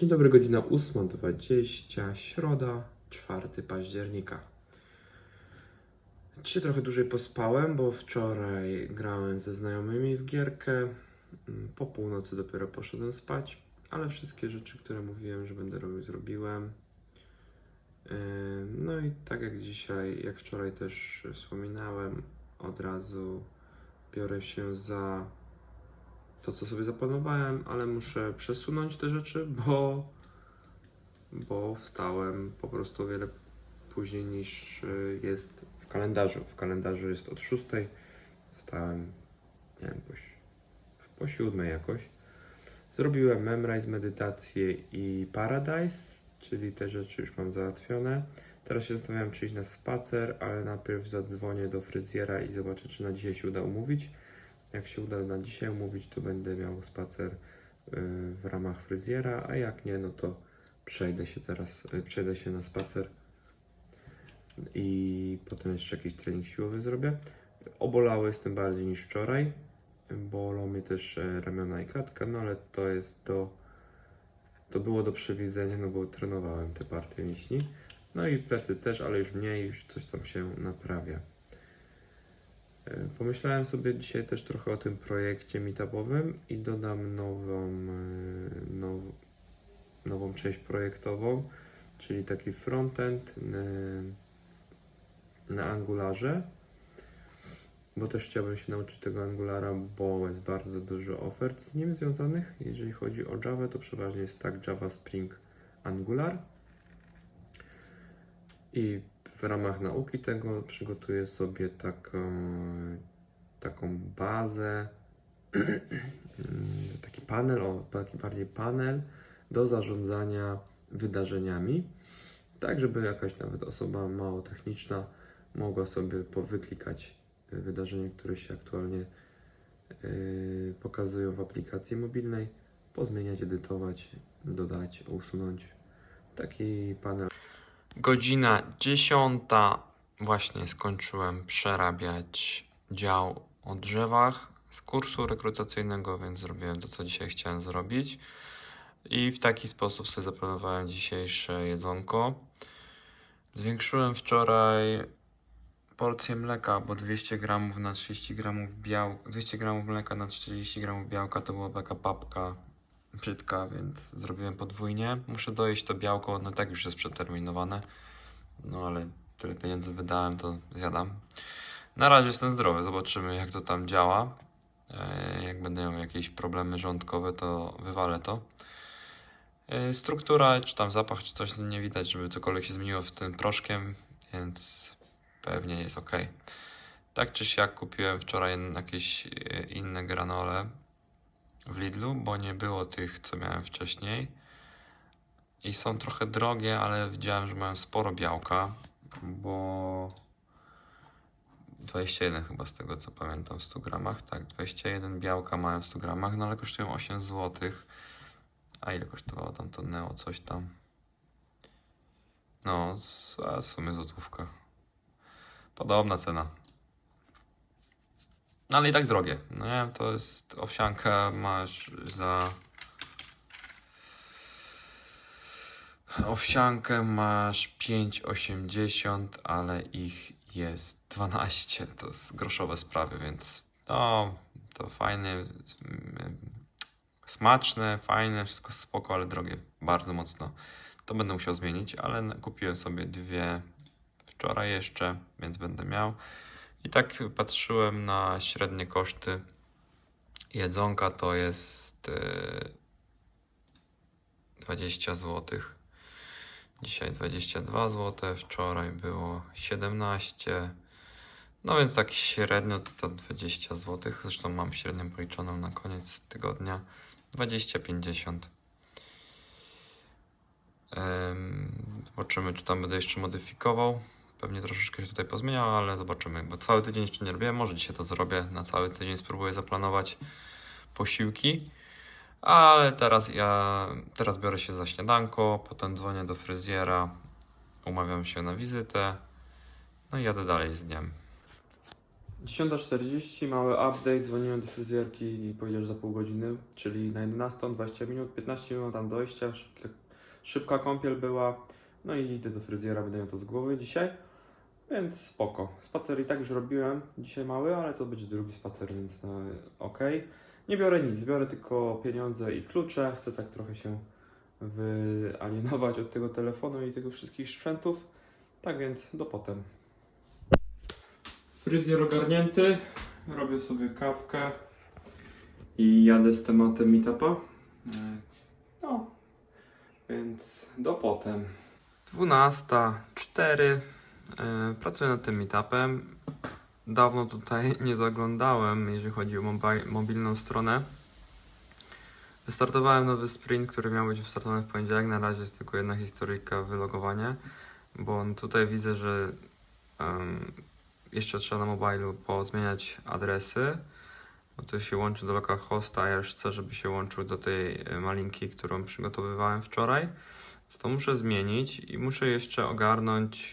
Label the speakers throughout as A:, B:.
A: Dzień dobry, godzina 8.20, środa, 4 października. Dzisiaj trochę dłużej pospałem, bo wczoraj grałem ze znajomymi w gierkę. Mm, Po północy dopiero poszedłem spać, ale wszystkie rzeczy, które mówiłem, że będę robił, zrobiłem. No i tak jak dzisiaj, jak wczoraj też wspominałem, od razu biorę się za to, co sobie zaplanowałem, ale muszę przesunąć te rzeczy, bo, bo wstałem po prostu o wiele później niż y, jest w kalendarzu. W kalendarzu jest od 6. Wstałem, nie wiem, po, po 7 jakoś. Zrobiłem Memrise, medytację i Paradise, czyli te rzeczy już mam załatwione. Teraz się zastanawiam, czy iść na spacer, ale najpierw zadzwonię do fryzjera i zobaczę, czy na dzisiaj się uda umówić. Jak się uda na dzisiaj umówić, to będę miał spacer y, w ramach fryzjera, a jak nie, no to przejdę się teraz, y, przejdę się na spacer i potem jeszcze jakiś trening siłowy zrobię. Obolały jestem bardziej niż wczoraj. Bolą mnie też e, ramiona i klatka, no ale to jest do. To było do przewidzenia, no bo trenowałem te partie mięśni. No i plecy też, ale już mniej, już coś tam się naprawia. E, Pomyślałem sobie dzisiaj też trochę o tym projekcie meetupowym i dodam nową, e, now, nową część projektową, czyli taki frontend e, na Angularze, bo też chciałbym się nauczyć tego Angulara, bo jest bardzo dużo ofert z nim związanych. Jeżeli chodzi o Java, to przeważnie jest tak Java Spring Angular. I w ramach nauki tego przygotuję sobie taką, taką bazę, taki panel, o, taki bardziej panel do zarządzania wydarzeniami, tak żeby jakaś nawet osoba mało techniczna mogła sobie powyklikać y, wydarzenia, które się aktualnie y, pokazują w aplikacji mobilnej, pozmieniać, edytować, dodać, usunąć. Taki panel Godzina 10. Właśnie skończyłem przerabiać dział o drzewach z kursu rekrutacyjnego, więc zrobiłem to, co dzisiaj chciałem zrobić. I w taki sposób sobie zaplanowałem dzisiejsze jedzonko. Zwiększyłem wczoraj porcję mleka, bo 200 gramów na 30 gramów białka, 200 gramów mleka na 40 gramów białka to była taka papka brzydka, więc zrobiłem podwójnie. Muszę dojeść to białko, no tak już jest przeterminowane. No ale tyle pieniędzy wydałem, to zjadam. Na razie jestem zdrowy, zobaczymy jak to tam działa. E, Jak będę miał jakieś problemy żołądkowe, to wywalę to. E, Struktura, czy tam zapach, czy coś nie widać, żeby cokolwiek się zmieniło z tym proszkiem, więc pewnie jest ok. Tak czy siak kupiłem wczoraj jakieś e, inne granole w Lidlu, bo nie było tych, co miałem wcześniej. I są trochę drogie, ale widziałem, że mają sporo białka, bo 21 chyba z tego co pamiętam w 100 gramach. Tak, 21 białka mają w 100 gramach, no ale kosztują 8 zł. A ile kosztowało tam to Neo, coś tam? No, w sumie złotówka. Podobna cena. No ale i tak drogie. No nie, to jest owsianka, masz za. Owsiankę masz 5,80, ale ich jest 12. To jest groszowe sprawy, więc no, to fajne, smaczne, fajne, wszystko spoko, ale drogie bardzo mocno. To będę musiał zmienić, ale kupiłem sobie dwie wczoraj jeszcze, więc będę miał. I tak patrzyłem na średnie koszty jedzonka, to jest yy, 20 zł. Dzisiaj 22 zł, wczoraj było 17. No więc tak średnio to 20 zł. Zresztą mam średnią policzoną na koniec tygodnia 20-50. Ym, Zobaczymy, czy tam będę jeszcze modyfikował. Pewnie troszeczkę się tutaj pozmieniał, ale zobaczymy, bo cały tydzień jeszcze nie robiłem. Może dzisiaj to zrobię. Na cały tydzień spróbuję zaplanować posiłki. Ale teraz ja teraz biorę się za śniadanko, potem dzwonię do fryzjera, umawiam się na wizytę. No i jadę dalej z dniem. 10.40, mały update, dzwoniłem do fryzjerki i powiedział, że za pół godziny, czyli na 11, 20 minut, 15 minut tam dojścia, szybka, szybka kąpiel była, no i idę do fryzjera, będę miał to z głowy dzisiaj, więc spoko. Spacer i tak już robiłem dzisiaj mały, ale to będzie drugi spacer, więc no, ok. Nie biorę nic, biorę tylko pieniądze i klucze, chcę tak trochę się wyalienować od tego telefonu i tego wszystkich sprzętów, tak więc do potem. Fryzjer ogarnięty, robię sobie kawkę i jadę z tematem meetupa. E, No, więc do potem. 12.04 e, Pracuję nad tym meetupem. Dawno tutaj nie zaglądałem, jeżeli chodzi o mobi- mobilną stronę. Wystartowałem nowy sprint, który miał być wystartowany w poniedziałek. Na razie jest tylko jedna historyjka, wylogowanie, bo tutaj widzę, że em, jeszcze trzeba na mobilu pozmieniać adresy, bo to się łączy do localhosta, a ja już chcę, żeby się łączył do tej e, malinki, którą przygotowywałem wczoraj. Więc to muszę zmienić i muszę jeszcze ogarnąć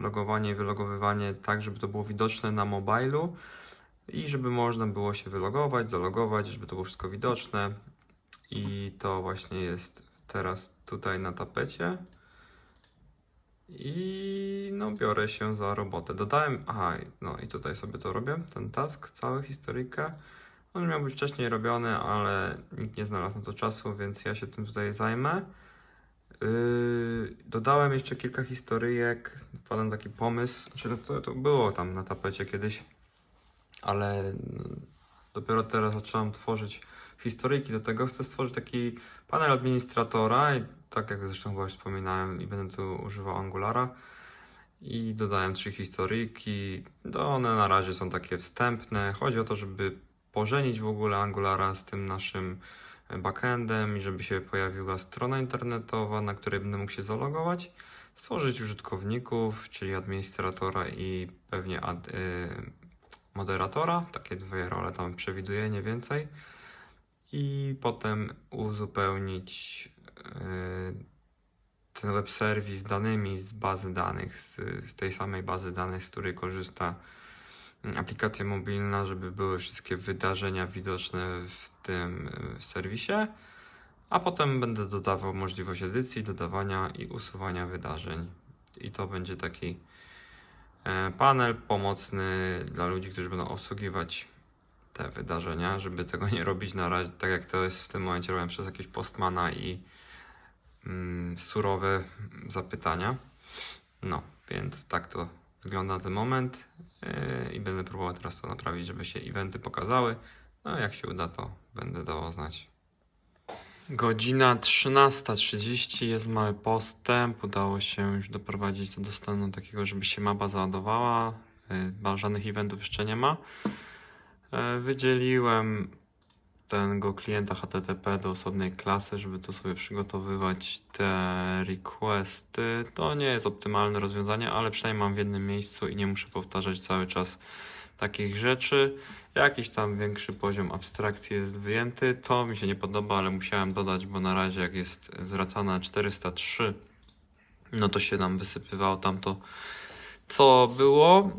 A: logowanie i wylogowywanie tak, żeby to było widoczne na mobilu i żeby można było się wylogować, zalogować, żeby to było wszystko widoczne. I to właśnie jest teraz tutaj na tapecie. I no, biorę się za robotę. Dodałem, aha, no i tutaj sobie to robię, ten task, cały historyjkę. On miał być wcześniej robiony, ale nikt nie znalazł na to czasu, więc ja się tym tutaj zajmę. Yy, dodałem jeszcze kilka historyjek, wpadłem taki pomysł, znaczy to, to było tam na tapecie kiedyś, ale mm, dopiero teraz zacząłem tworzyć historyjki do tego. Chcę stworzyć taki panel administratora i tak jak zresztą chyba wspominałem i będę tu używał Angulara i dodałem trzy historyjki. No one na razie są takie wstępne. Chodzi o to, żeby pożenić w ogóle Angulara z tym naszym backendem i żeby się pojawiła strona internetowa, na której będę mógł się zalogować, stworzyć użytkowników, czyli administratora i pewnie ad, y, moderatora. Takie dwie role tam przewiduję, nie więcej. I potem uzupełnić y, ten web serwis danymi z bazy danych, z, z tej samej bazy danych, z której korzysta aplikacja mobilna, żeby były wszystkie wydarzenia widoczne w tym y, serwisie. A potem będę dodawał możliwość edycji, dodawania i usuwania wydarzeń. I to będzie taki e, panel pomocny dla ludzi, którzy będą obsługiwać te wydarzenia, żeby tego nie robić na razie, tak jak to jest w tym momencie robiłem przez jakiegoś postmana i mm, surowe zapytania. No, więc tak to wygląda na ten moment yy, i będę próbował teraz to naprawić, żeby się eventy pokazały. No, jak się uda, to będę dawał znać. Godzina 13.30 jest mały postęp. Udało się już doprowadzić to do stanu takiego, żeby się mapa załadowała. Yy, żadnych eventów jeszcze nie ma. E, Wydzieliłem tego klienta HTTP do osobnej klasy, żeby tu sobie przygotowywać te requesty. To nie jest optymalne rozwiązanie, ale przynajmniej mam w jednym miejscu i nie muszę powtarzać cały czas takich rzeczy. Jakiś tam większy poziom abstrakcji jest wyjęty. To mi się nie podoba, ale musiałem dodać, bo na razie jak jest zwracana 403, no to się nam wysypywało tamto, co było.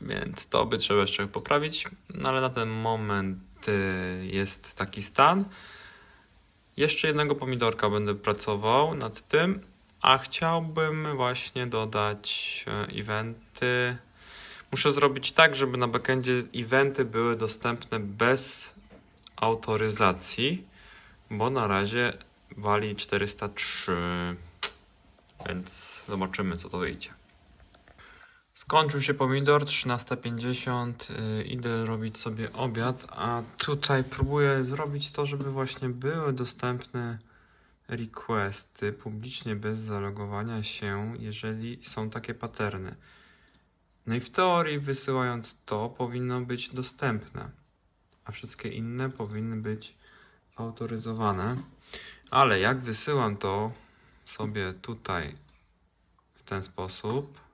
A: Więc to by trzeba jeszcze poprawić, no ale na ten moment y, jest taki stan. Jeszcze jednego pomidorka będę pracował nad tym, a chciałbym właśnie dodać e, eventy. Muszę zrobić tak, żeby na backendzie eventy były dostępne bez autoryzacji, bo na razie wali 403, więc zobaczymy co to wyjdzie. Skończył się pomidor, 13.50, yy, idę robić sobie obiad, a tutaj próbuję zrobić to, żeby właśnie były dostępne requesty publicznie bez zalogowania się, jeżeli są takie paterny. No i w teorii wysyłając to powinno być dostępne, a wszystkie inne powinny być autoryzowane. Ale jak wysyłam to sobie tutaj w ten sposób,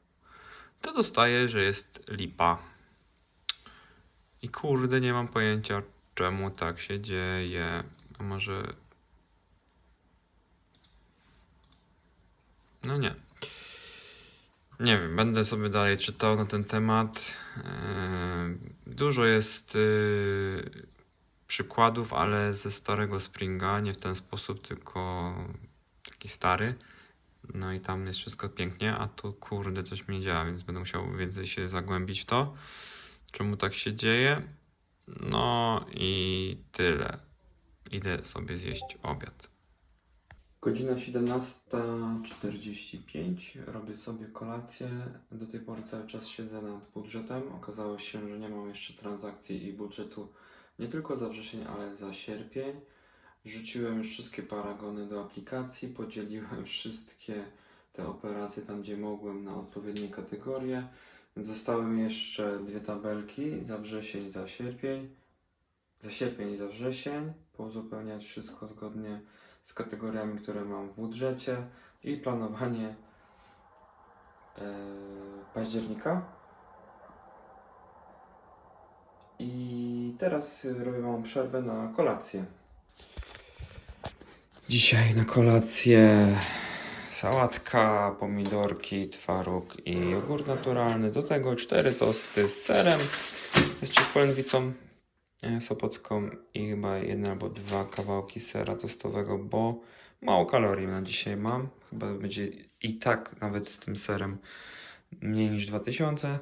A: to dostaję, że jest lipa. I kurde, nie mam pojęcia, czemu tak się dzieje. A może. No nie.
B: Nie wiem, będę sobie dalej czytał na ten temat. Eee, Dużo jest yy, przykładów, ale ze starego Springa, nie w ten sposób, tylko taki stary. No i tam jest wszystko pięknie, a tu kurde coś mi działa, więc będę musiał więcej się zagłębić w to, czemu tak się dzieje. No i tyle. Idę sobie zjeść obiad.
A: Godzina 17.45. Robię sobie kolację. Do tej pory cały czas siedzę nad budżetem. Okazało się, że nie mam jeszcze transakcji i budżetu nie tylko za wrzesień, ale za sierpień. Wrzuciłem już wszystkie paragony do aplikacji, podzieliłem wszystkie te operacje tam, gdzie mogłem na odpowiednie kategorie. Zostały mi jeszcze dwie tabelki za wrzesień i za sierpień. Za sierpień i za wrzesień. Pouzupełniać wszystko zgodnie z kategoriami, które mam w budżecie i planowanie e, października. I teraz robię małą przerwę na kolację. Dzisiaj na kolację sałatka, pomidorki, twaróg i jogurt naturalny. Do tego cztery tosty z serem, z polędwicą e, sopocką i chyba jedna albo dwa kawałki sera tostowego, bo mało kalorii na dzisiaj mam. Chyba będzie i tak nawet z tym serem mniej niż 2000.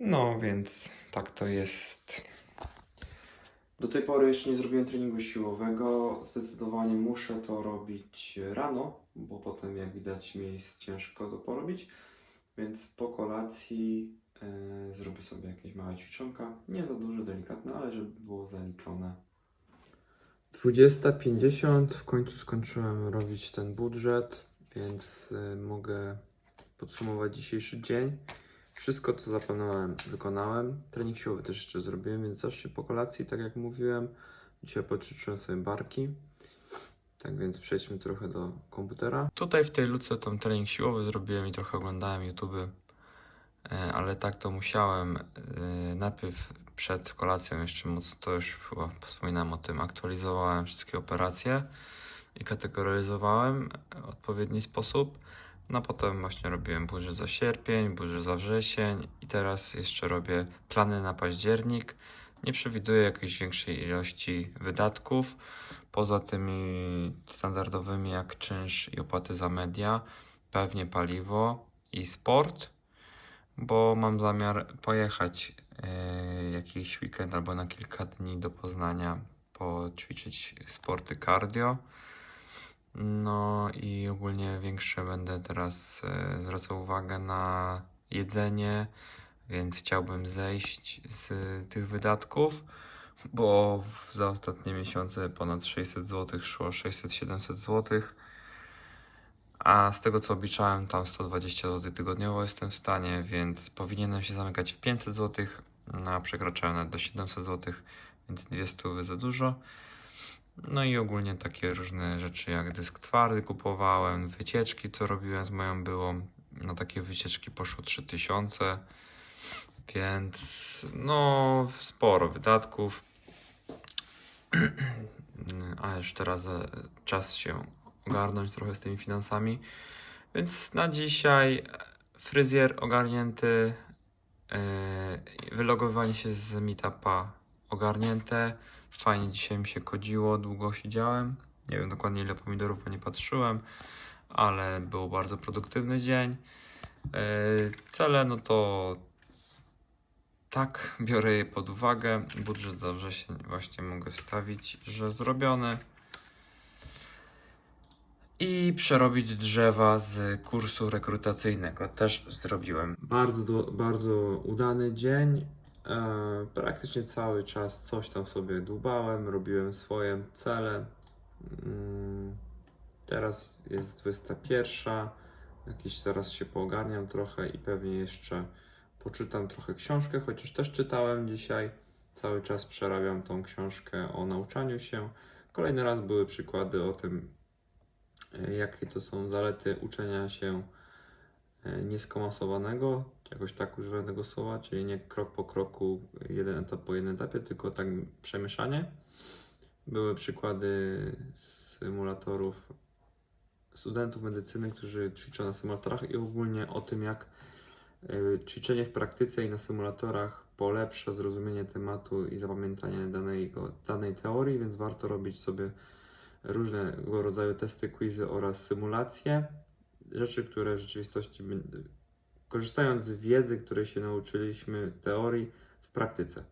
A: No więc tak to jest. Do tej pory jeszcze nie zrobiłem treningu siłowego. Zdecydowanie muszę to robić rano, bo potem jak widać mi jest ciężko to porobić. Więc po kolacji e, zrobię sobie jakieś małe ćwiczonka. Nie za duże, delikatne, ale żeby było zaliczone. 20.50 w końcu skończyłem robić ten budżet, więc e, mogę podsumować dzisiejszy dzień. Wszystko, co zaplanowałem, wykonałem. Trening siłowy też jeszcze zrobiłem, więc zacznę po kolacji, tak jak mówiłem. Dzisiaj poćwiczyłem sobie barki. Tak więc przejdźmy trochę do komputera.
B: Tutaj w tej luce tam trening siłowy zrobiłem i trochę oglądałem YouTube, e, ale tak to musiałem. e, Najpierw przed kolacją jeszcze mocno, to już chyba wspominałem o tym, aktualizowałem wszystkie operacje i kategoryzowałem w odpowiedni sposób. No potem właśnie robiłem budżet za sierpień, budżet za wrzesień i teraz jeszcze robię plany na październik. Nie przewiduję jakiejś większej ilości wydatków, poza tymi standardowymi jak czynsz i opłaty za media, pewnie paliwo i sport, bo mam zamiar pojechać e, jakiś weekend albo na kilka dni do Poznania, poćwiczyć sporty cardio. No i ogólnie większe będę teraz e, zwracał uwagę na jedzenie, więc chciałbym zejść z tych wydatków, bo za ostatnie miesiące ponad 600 zł szło, 600-700 zł. A z tego co obliczałem, tam 120 zł tygodniowo jestem w stanie, więc powinienem się zamykać w 500 zł, no, a przekraczałem nawet do 700 zł, więc 200 za dużo. No i ogólnie takie różne rzeczy jak dysk twardy kupowałem, wycieczki co robiłem z moją byłą. Na takie wycieczki poszło 3000, więc no sporo wydatków. A już teraz e, czas się ogarnąć trochę z tymi finansami. Więc na dzisiaj fryzjer ogarnięty, e, wylogowanie się z meetupa ogarnięte. Fajnie dzisiaj mi się kodziło, długo siedziałem. Nie wiem dokładnie ile pomidorów, bo nie patrzyłem, ale był bardzo produktywny dzień. Yy, Cele, no to tak, biorę je pod uwagę. Budżet za wrzesień właśnie mogę wstawić, że zrobiony. I przerobić drzewa z kursu rekrutacyjnego też zrobiłem. Bardzo, bardzo udany dzień. E, praktycznie cały czas coś tam sobie dłubałem, robiłem swoje cele. Mm, teraz jest 21. Jakiś zaraz się poogarniam trochę i pewnie jeszcze poczytam trochę książkę, chociaż też czytałem dzisiaj. Cały czas przerabiam tą książkę o nauczaniu się. Kolejny raz były przykłady o tym, e, jakie to są zalety uczenia się e, nieskomasowanego, jakoś tak używam tego słowa, czyli nie krok po kroku, jeden etap po jednym etapie, tylko tak przemieszanie. Były przykłady symulatorów
A: studentów medycyny, którzy ćwiczą na symulatorach i ogólnie o tym, jak y, ćwiczenie w praktyce i na symulatorach polepsza zrozumienie tematu i zapamiętanie danej, danej teorii, więc warto robić sobie różnego rodzaju testy, quizy oraz symulacje. Rzeczy, które w rzeczywistości, korzystając z wiedzy, której się nauczyliśmy w teorii, w praktyce.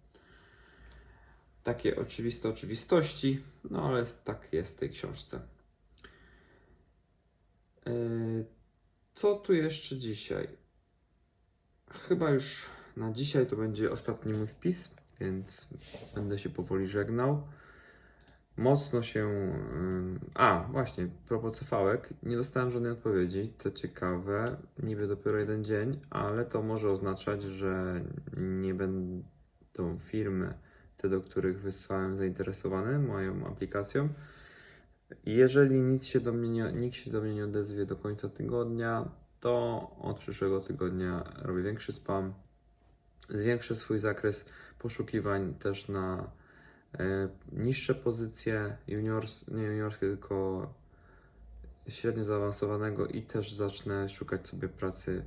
A: Takie oczywiste oczywistości, no ale tak jest w tej książce. Yy, Co tu jeszcze dzisiaj? Chyba już na dzisiaj to będzie ostatni mój wpis, więc będę się powoli żegnał. Mocno się. A, właśnie, propos cefałek. Nie dostałem żadnej odpowiedzi. To ciekawe. Niby dopiero jeden dzień, ale to może oznaczać, że nie będą firmy, te do których wysłałem zainteresowane moją aplikacją. Jeżeli nic się do mnie nie, nikt się do mnie nie odezwie do końca tygodnia, to od przyszłego tygodnia robię większy spam. Zwiększę swój zakres poszukiwań też na niższe pozycje juniors, nie juniorskie, tylko średnio zaawansowanego i też zacznę szukać sobie pracy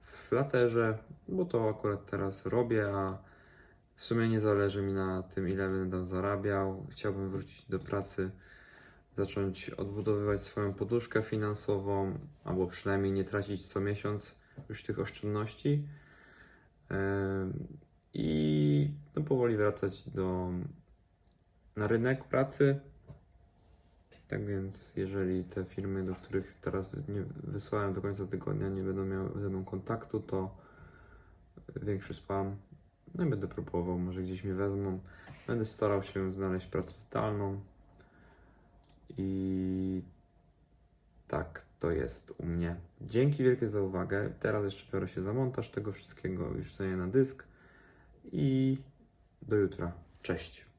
A: w Flutterze, bo to akurat teraz robię, a w sumie nie zależy mi na tym, ile będę zarabiał. Chciałbym wrócić do pracy, zacząć odbudowywać swoją poduszkę finansową, albo przynajmniej nie tracić co miesiąc już tych oszczędności. Em, I no, powoli wracać do, na rynek pracy. Tak więc, jeżeli te firmy, do których teraz nie wysłałem do końca tygodnia, nie będą miały ze mną kontaktu, to większy spam. No i będę próbował, może gdzieś mnie wezmą. Będę starał się znaleźć pracę zdalną. I tak to jest u mnie. Dzięki wielkie za uwagę. Teraz jeszcze biorę się za montaż tego wszystkiego, już na dysk. I do jutra. Cześć.